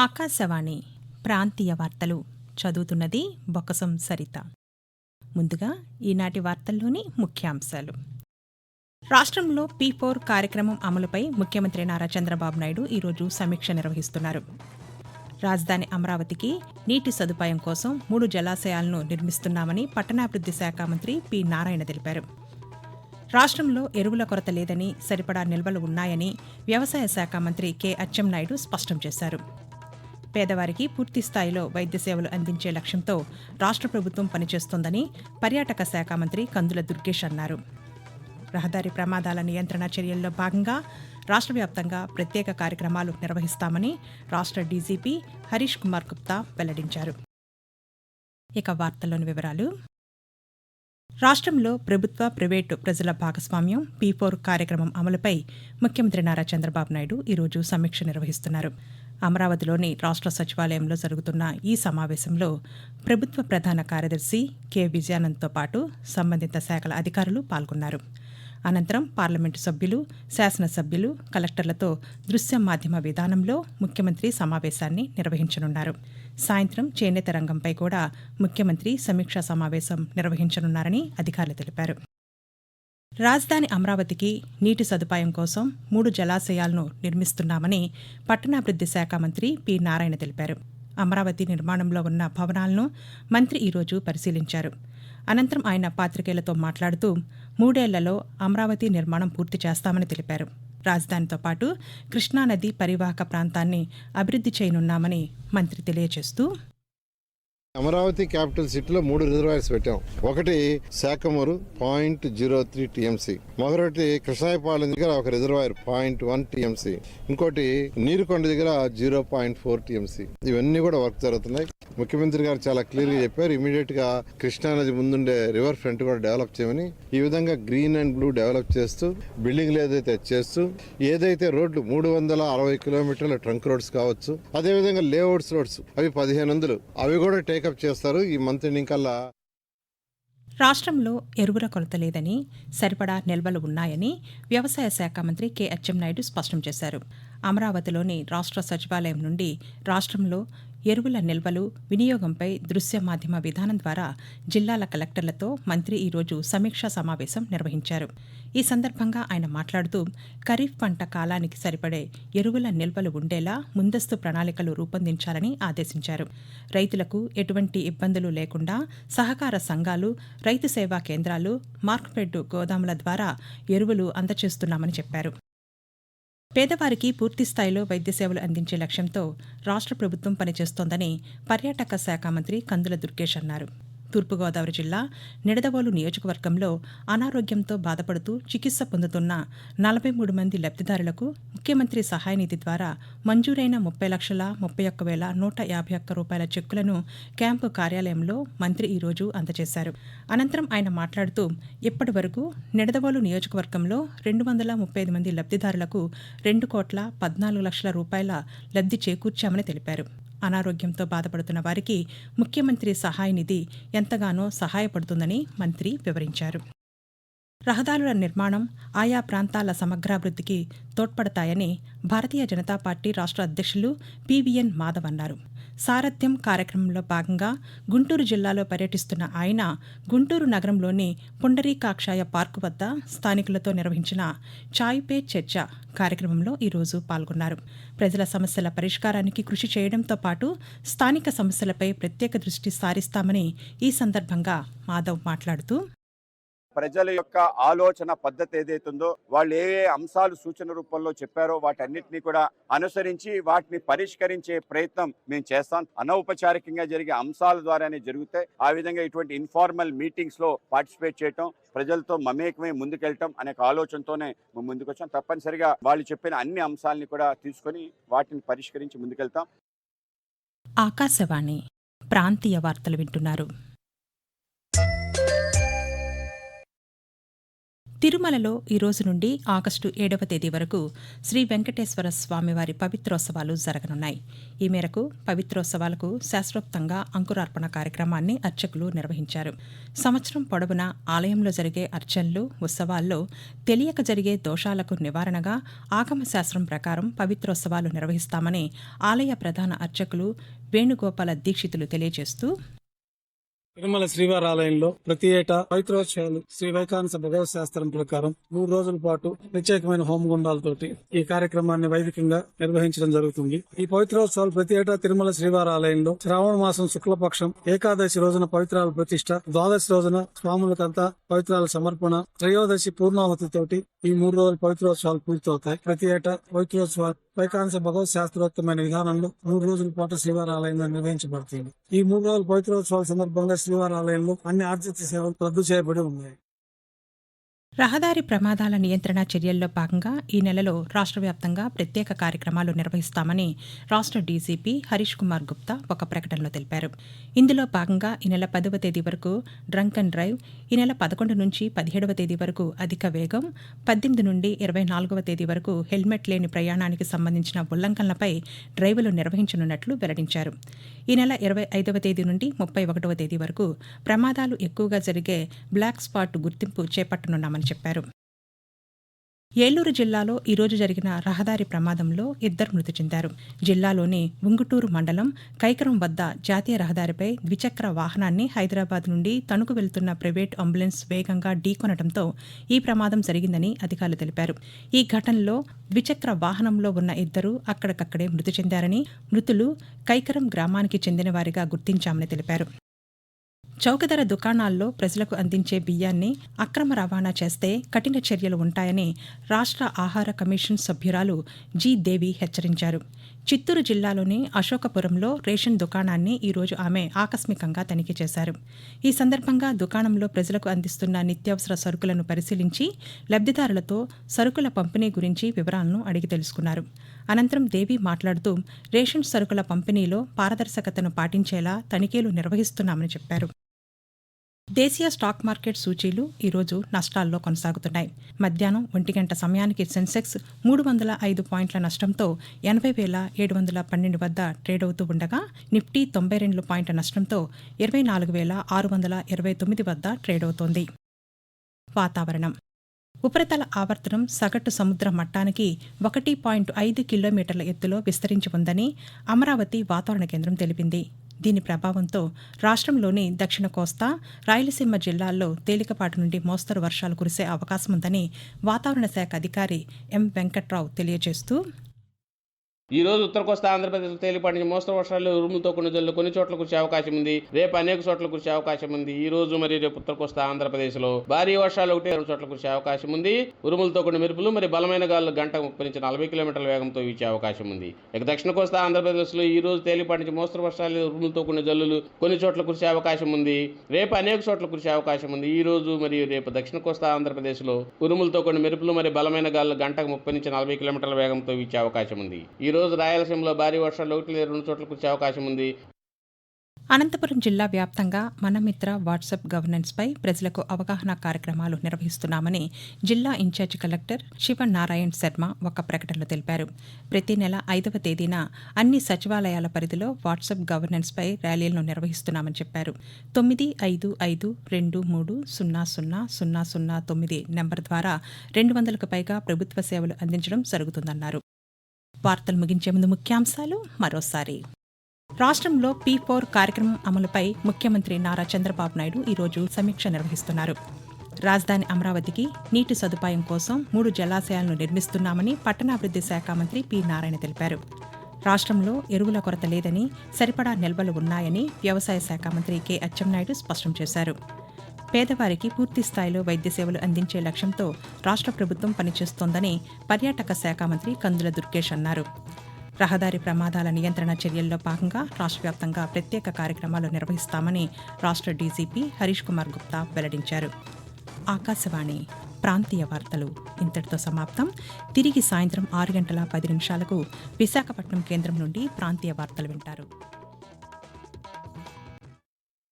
ఆకాశవాణి ప్రాంతీయ వార్తలు చదువుతున్నది బొకసం సరిత. ముందుగా ఈనాటి వార్తల్లోని ముఖ్యాంశాలు. రాష్ట్రంలో పీ ఫోర్ కార్యక్రమం అమలుపై ముఖ్యమంత్రి నారా చంద్రబాబు నాయుడు ఈరోజు సమీక్ష నిర్వహిస్తున్నారు. రాజధాని అమరావతికి నీటి సదుపాయం కోసం మూడు జలాశయాలను నిర్మిస్తున్నామని పట్టణాభివృద్ధి శాఖ మంత్రి పి నారాయణ తెలిపారు. రాష్ట్రంలో ఎరువుల కొరత లేదని సరిపడా నిల్వలు ఉన్నాయని వ్యవసాయ శాఖ మంత్రి కె అచ్చెన్నాయుడు స్పష్టం చేశారు. పేదవారికి పూర్తి స్థాయిలో వైద్య సేవలు అందించే లక్ష్యంతో రాష్ట్ర ప్రభుత్వం పనిచేస్తోందని పర్యాటక శాఖ మంత్రి కందుల దుర్గేష్ అన్నారు. రహదారి ప్రమాదాల నియంత్రణ చర్యల్లో భాగంగా రాష్ట్ర వ్యాప్తంగా ప్రత్యేక కార్యక్రమాలు నిర్వహిస్తామని రాష్ట్ర డీజీపీ హరీష్ కుమార్ గుప్తా వెల్లడించారు. ఇక వార్తల్లోని వివరాలు. రాష్ట్రంలో ప్రభుత్వ ప్రైవేటు ప్రజల భాగస్వామ్యం పీ ఫోర్ కార్యక్రమం అమలుపై ముఖ్యమంత్రి నారా చంద్రబాబు నాయుడు ఈరోజు సమీక్ష నిర్వహిస్తున్నారు. అమరావతిలోని రాష్ట్ర సచివాలయంలో జరుగుతున్న ఈ సమావేశంలో ప్రభుత్వ ప్రధాన కార్యదర్శి కె. విజయానంద్తో పాటు సంబంధిత శాఖల అధికారులు పాల్గొన్నారు. అనంతరం పార్లమెంటు సభ్యులు శాసనసభ్యులు కలెక్టర్లతో దృశ్య మాధ్యమ విధానంలో ముఖ్యమంత్రి సమావేశాన్ని నిర్వహించనున్నారు. సాయంత్రం చేనేత రంగంపై కూడా ముఖ్యమంత్రి సమీక్షా సమావేశం నిర్వహించనున్నారని అధికారులు తెలిపారు. రాజధాని అమరావతికి నీటి సదుపాయం కోసం మూడు జలాశయాలను నిర్మిస్తున్నామని పట్టణాభివృద్ధి శాఖ మంత్రి పి నారాయణ తెలిపారు. అమరావతి నిర్మాణంలో ఉన్న భవనాలను మంత్రి ఈరోజు పరిశీలించారు. అనంతరం ఆయన పాత్రికేయులతో మాట్లాడుతూ మూడేళ్ళలో అమరావతి నిర్మాణం పూర్తి చేస్తామని తెలిపారు. రాజధానితో పాటు కృష్ణానది పరివాహక ప్రాంతాన్ని అభివృద్ధి చేయనున్నామని మంత్రి తెలియజేస్తూ అమరావతి క్యాపిటల్ సిటీలో మూడు రిజర్వాయర్స్ పెట్టాం. ఒకటి Sakhamuru point zero three TMC. మరొకటి కృష్ణాయపాలెం దగ్గర ఒక రిజర్వాయర్ పాయింట్ వన్ టీఎంసీ. ఇంకోటి నీరుకొండ దగ్గర జీరో పాయింట్ ఫోర్ టీఎంసీ. ఇవన్నీ కూడా వర్క్ జరుగుతున్నాయి. ముఖ్యమంత్రి గారు చాలా క్లియర్గా చెప్పారు. ఇమీడియట్గా కృష్ణానది ముందుండే రివర్ ఫ్రంట్ కూడా డెవలప్ చేయమని ఈ విధంగా గ్రీన్ అండ్ బ్లూ డెవలప్ చేస్తూ బిల్డింగ్లు ఏదైతే చేస్తూ ఏదైతే రోడ్లు మూడు వందల అరవై కిలోమీటర్ల ట్రంక్ రోడ్స్ కావచ్చు అదే విధంగా లేఅవుట్స్ రోడ్స్ అవి పదిహేను వందలు. అవి కూడా టేకప్ చేస్తారు. ఈ మంత్ ఎండింగ్ కల్లా రాష్ట్రంలో ఎరువుల కొరత లేదని సరిపడా నిల్వలు ఉన్నాయని వ్యవసాయ శాఖ మంత్రి కె అచ్చెన్నాయుడు స్పష్టం చేశారు. అమరావతిలోని రాష్ట్ర సచివాలయం నుండి రాష్ట్రంలో ఎరువుల నిల్వలు వినియోగంపై దృశ్య మాధ్యమ విధానం ద్వారా జిల్లాల కలెక్టర్లతో మంత్రి ఈరోజు సమీక్షా సమావేశం నిర్వహించారు. ఈ సందర్భంగా ఆయన మాట్లాడుతూ ఖరీఫ్ పంట కాలానికి సరిపడే ఎరువుల నిల్వలు ఉండేలా ముందస్తు ప్రణాళికలు రూపొందించాలని ఆదేశించారు. రైతులకు ఎటువంటి ఇబ్బందులు లేకుండా సహకార సంఘాలు రైతు సేవా కేంద్రాలు మార్కెట్ గోదాముల ద్వారా ఎరువులు అందచేస్తున్నామని చెప్పారు. పేదవారికి పూర్తి స్థాయిలో వైద్య సేవలు అందించే లక్ష్యంతో రాష్ట్ర ప్రభుత్వం పనిచేస్తోందని పర్యాటక శాఖ మంత్రి కందుల దుర్గేష్ అన్నారు. తూర్పుగోదావరి జిల్లా నిడదవోలు నియోజకవర్గంలో అనారోగ్యంతో బాధపడుతూ చికిత్స పొందుతున్న నలభై మూడు మంది లబ్ధిదారులకు ముఖ్యమంత్రి సహాయ నిధి ద్వారా మంజూరైన ముప్పై లక్షల ముప్పై ఒక్క వేల నూట యాభై ఒక్క రూపాయల చెక్కులను క్యాంపు కార్యాలయంలో మంత్రి ఈరోజు అందజేశారు. అనంతరం ఆయన మాట్లాడుతూ ఇప్పటి వరకు నిడదవోలు నియోజకవర్గంలో రెండు వందల ముప్పై ఐదు మంది లబ్ధిదారులకు రెండు కోట్ల పద్నాలుగు లక్షల రూపాయల లబ్ధి చేకూర్చామని తెలిపారు. అనారోగ్యంతో బాధపడుతున్న వారికి ముఖ్యమంత్రి సహాయ నిధి ఎంతగానో సహాయపడుతుందని మంత్రి వివరించారు. రహదారుల నిర్మాణం ఆయా ప్రాంతాల సమగ్రాభివృద్ధికి తోడ్పడతాయని భారతీయ జనతా పార్టీ రాష్ట్ర అధ్యక్షులు పివిఎన్ మాధవ్ అన్నారు. సారథ్యం కార్యక్రమంలో భాగంగా గుంటూరు జిల్లాలో పర్యటిస్తున్న ఆయన గుంటూరు నగరంలోని పుండరీకాక్షాయ పార్కు వద్ద స్థానికులతో నిర్వహించిన చాయ్ పే చర్చ కార్యక్రమంలో ఈరోజు పాల్గొన్నారు. ప్రజల సమస్యల పరిష్కారానికి కృషి చేయడంతో పాటు స్థానిక సమస్యలపై ప్రత్యేక దృష్టి సారిస్తామని ఈ సందర్భంగా మాధవ్ మాట్లాడుతూ ప్రజల యొక్క ఆలోచన పద్ధతి ఏదైతుందో వాళ్ళు ఏ ఏ అంశాలు సూచన రూపంలో చెప్పారో వాటన్నిటిని కూడా అనుసరించి వాటిని పరిష్కరించే ప్రయత్నం మేము చేస్తాం. అనౌపచారికంగా జరిగే అంశాల ద్వారానే జరుగుతాయి. ఆ విధంగా ఇటువంటి ఇన్ఫార్మల్ మీటింగ్స్లో పార్టిసిపేట్ చేయటం ప్రజలతో మమేకమే ముందుకెళ్ళటం అనే ఆలోచనతోనే మేము ముందుకు వచ్చాం తప్పనిసరిగా వాళ్ళు చెప్పిన అన్ని అంశాలని కూడా తీసుకొని వాటిని పరిష్కరించి ముందుకెళ్తాం. ఆకాశవాణి ప్రాంతీయ వార్తలు వింటున్నారు. తిరుమలలో ఈ రోజు నుండి ఆగస్టు ఏడవ తేదీ వరకు శ్రీ వెంకటేశ్వర స్వామివారి పవిత్రోత్సవాలు జరగనున్నాయి. ఈ మేరకు పవిత్రోత్సవాలకు శాస్త్రోక్తంగా అంకురార్పణ కార్యక్రమాన్ని అర్చకులు నిర్వహించారు. సంవత్సరం పొడవునా ఆలయంలో జరిగే అర్చనలు ఉత్సవాల్లో తెలియక జరిగే దోషాలకు నివారణగా ఆగమ శాస్త్రం ప్రకారం పవిత్రోత్సవాలు నిర్వహిస్తామని ఆలయ ప్రధాన అర్చకులు వేణుగోపాల దీక్షితులు తెలియజేస్తూ తిరుమల శ్రీవారి ఆలయంలో ప్రతి ఏటా పవిత్రోత్సవాలు శ్రీ వైకాంస భగవత్ శాస్త్రం ప్రకారం మూడు రోజుల పాటు ప్రత్యేకమైన హోమగుండాలతోటి ఈ కార్యక్రమాన్ని వైదికంగా నిర్వహించడం జరుగుతుంది. ఈ పవిత్రోత్సవాలు ప్రతి ఏటా తిరుమల శ్రీవారి ఆలయంలో శ్రావణ మాసం శుక్లపక్షం ఏకాదశి రోజున పవిత్రాల ప్రతిష్ట ద్వాదశి రోజున స్వాములకంతా పవిత్రాల సమర్పణ త్రయోదశి పూర్ణావతి తోటి ఈ మూడు రోజుల పవిత్రోత్సవాలు పూర్తవుతాయి. ప్రతి ఏటా పవిత్రోత్సవాలు వైకాంశ భగవత్ శాస్త్రోక్తమైన విధానంలో మూడు రోజుల పాటు శ్రీవారాలయంలో నిర్వహించబడుతుంది. ఈ మూడు రోజుల పవిత్రోత్సవాల సందర్భంగా శ్రీవారాలయంలో అన్ని ఆర్జిత సేవలు రద్దు చేయబడి ఉన్నాయి. రహదారి ప్రమాదాల నియంత్రణ చర్యల్లో భాగంగా ఈ నెలలో రాష్ట్ర వ్యాప్తంగా ప్రత్యేక కార్యక్రమాలు నిర్వహిస్తామని రాష్ట్ర డీజీపీ హరీష్ కుమార్ గుప్తా ఒక ప్రకటనలో తెలిపారు. ఇందులో భాగంగా ఈ నెల పదవ తేదీ వరకు డ్రంక్ అండ్ డ్రైవ్ ఈ నెల పదకొండు నుంచి పదిహేడవ తేదీ వరకు అధిక వేగం పద్దెనిమిది నుండి ఇరవై నాలుగవ తేదీ వరకు హెల్మెట్ లేని ప్రయాణానికి సంబంధించిన ఉల్లంఘనలపై డ్రైవులు నిర్వహించనున్నట్లు వెల్లడించారు. ఈ నెల ఇరవై ఐదవ తేదీ నుండి ముప్పై ఒకటవ తేదీ వరకు ప్రమాదాలు ఎక్కువగా జరిగే బ్లాక్ స్పాట్ గుర్తింపు చేపట్టనున్నామని చెప్పారు. ఏలూరు జిల్లాలో ఈరోజు జరిగిన రహదారి ప్రమాదంలో ఇద్దరు మృతి చెందారు. జిల్లాలోని ఉంగుటూరు మండలం కైకరం వద్ద జాతీయ రహదారిపై ద్విచక్ర వాహనాన్ని హైదరాబాద్ నుండి తణుకు వెళ్తున్న ప్రైవేట్ అంబులెన్స్ వేగంగా ఢీకొనడంతో ఈ ప్రమాదం జరిగిందని అధికారులు తెలిపారు. ఈ ఘటనలో ద్విచక్ర వాహనంలో ఉన్న ఇద్దరు అక్కడికక్కడే మృతి చెందారని మృతులు కైకరం గ్రామానికి చెందిన వారిగా గుర్తించామని తెలిపారు. చౌకధర దుకాణాల్లో ప్రజలకు అందించే బియ్యాన్ని అక్రమ రవాణా చేస్తే కఠిన చర్యలు ఉంటాయని రాష్ట్ర ఆహార కమిషన్ సభ్యురాలు జీ దేవి హెచ్చరించారు. చిత్తూరు జిల్లాలోని అశోకపురంలో రేషన్ దుకాణాన్ని ఈరోజు ఆమె ఆకస్మికంగా తనిఖీ చేశారు. ఈ సందర్భంగా దుకాణంలో ప్రజలకు అందిస్తున్న నిత్యావసర సరుకులను పరిశీలించి లబ్ధిదారులతో సరుకుల పంపిణీ గురించి వివరాలను అడిగి తెలుసుకున్నారు. అనంతరం దేవి మాట్లాడుతూ రేషన్ సరుకుల పంపిణీలో పారదర్శకతను పాటించేలా తనిఖీలు నిర్వహిస్తున్నామని చెప్పారు. దేశీయ స్టాక్ మార్కెట్ సూచీలు ఈరోజు నష్టాల్లో కొనసాగుతున్నాయి. మధ్యాహ్నం ఒంటి గంట సమయానికి సెన్సెక్స్ మూడు వందల ఐదు పాయింట్ల నష్టంతో ఎనభై వేల ఏడు వందల పన్నెండు వద్ద ట్రేడ్ అవుతూ ఉండగా నిఫ్టీ తొంభై రెండు పాయింట్ల నష్టంతో ఇరవై నాలుగు వేల ఆరు వందల ఇరవై తొమ్మిది వద్ద ట్రేడ్ అవుతోంది. వాతావరణం. ఉపరితల ఆవర్తనం సగటు సముద్ర మట్టానికి ఒకటి పాయింట్ ఐదు కిలోమీటర్ల ఎత్తులో విస్తరించి ఉందని అమరావతి వాతావరణ కేంద్రం తెలిపింది. దీని ప్రభావంతో రాష్ట్రంలోని దక్షిణ కోస్తా రాయలసీమ జిల్లాల్లో తేలికపాటి నుండి మోస్తరు వర్షాలు కురిసే అవకాశం ఉందని వాతావరణ శాఖ అధికారి ఎం వెంకట్రావు తెలియజేస్తూ ఈ రోజు ఉత్తర కోస్తా ఆంధ్రప్రదేశ్ తేలిపాటి నుంచి మోస్తరు వర్షాలు ఉరుములతో కొన్ని జల్లు కొన్ని చోట్ల కురిసే అవకాశం ఉంది. రేపు అనేక చోట్ల కురిసే అవకాశం ఉంది. ఈ రోజు మరి రేపు ఉత్తర కోస్తా ఆంధ్రప్రదేశ్లో భారీ వర్షాలు ఒకటి రెండు చోట్ల కురిసే అవకాశం ఉంది. ఉరుములతో కొన్ని మెరుపులు మరి బలమైన గాలు గంట ముప్పై నుంచి నలభై కిలోమీటర్ల వేగంతో వీచే అవకాశం ఉంది. ఇక దక్షిణ కోస్తా ఆంధ్రప్రదేశ్లో ఈ రోజు తేలిపాటి నుంచి మోస్తరు వర్షాలు ఉరుములతో కొన్ని జల్లులు కొన్ని చోట్ల కురిసే అవకాశం ఉంది. రేపు అనేక చోట్ల కురిసే అవకాశం ఉంది. ఈ రోజు మరియు రేపు దక్షిణ కోస్తా ఆంధ్రప్రదేశ్లో ఉరుములతో కొన్ని మెరుపులు మరి బలమైన గాలు గంటకు ముప్పై నుంచి నలభై కిలోమీటర్ల వేగంతో వీచే అవకాశం ఉంది. ఈ రోజు రాయలసీమలో భారీ వర్షాలు ఒకటి లేదా రెండు చోట్ల కురిసే అవకాశం ఉంది. అనంతపురం జిల్లా వ్యాప్తంగా మనమిత్ర వాట్సాప్ గవర్నెన్స్పై ప్రజలకు అవగాహన కార్యక్రమాలు నిర్వహిస్తున్నామని జిల్లా in charge collector Shiva Narayan Sharma ఒక ప్రకటనలో తెలిపారు. ప్రతి నెల ఐదవ తేదీన అన్ని సచివాలయాల పరిధిలో వాట్సాప్ గవర్నెన్స్పై ర్యాలీలను నిర్వహిస్తున్నామని చెప్పారు. తొమ్మిది ఐదు ఐదు రెండు మూడు సున్నా సున్నా సున్నా సున్నా తొమ్మిది నెంబర్ ద్వారా రెండు వందలకు పైగా ప్రభుత్వ సేవలు అందించడం జరుగుతుందన్నారు. వార్తలు ముగించే ముందు ముఖ్యాంశాలు మరోసారి. రాష్ట్రంలో పీ ఫోర్ కార్యక్రమం అమలుపై ముఖ్యమంత్రి నారా చంద్రబాబు నాయుడు ఈరోజు సమీక్ష నిర్వహిస్తున్నారు. రాజధాని అమరావతికి నీటి సదుపాయం కోసం మూడు జలాశయాలను నిర్మిస్తున్నామని పట్టణాభివృద్ధి శాఖ మంత్రి పి నారాయణ తెలిపారు. రాష్ట్రంలో ఎరువుల కొరత లేదని సరిపడా నిల్వలు ఉన్నాయని వ్యవసాయ శాఖ మంత్రి కె అచ్చెన్నాయుడు స్పష్టం చేశారు. పేదవారికి పూర్తి స్థాయిలో వైద్య సేవలు అందించే లక్ష్యంతో రాష్ట్ర ప్రభుత్వం పనిచేస్తోందని పర్యాటక శాఖ మంత్రి కందుల దుర్గేష్ అన్నారు. రహదారి ప్రమాదాల నియంత్రణ చర్యల్లో భాగంగా రాష్ట్ర వ్యాప్తంగా ప్రత్యేక కార్యక్రమాలు నిర్వహిస్తామని రాష్ట్ర డీజీపీ హరీష్ కుమార్ గుప్తా వెల్లడించారు. ఆకాశవాణి ప్రాంతీయ వార్తలు ఇంతటితో సమాప్తం. తిరిగి సాయంత్రం ఆరు గంటల పది నిమిషాలకు విశాఖపట్నం కేంద్రం నుండి ప్రాంతీయ వార్తలు వింటారు.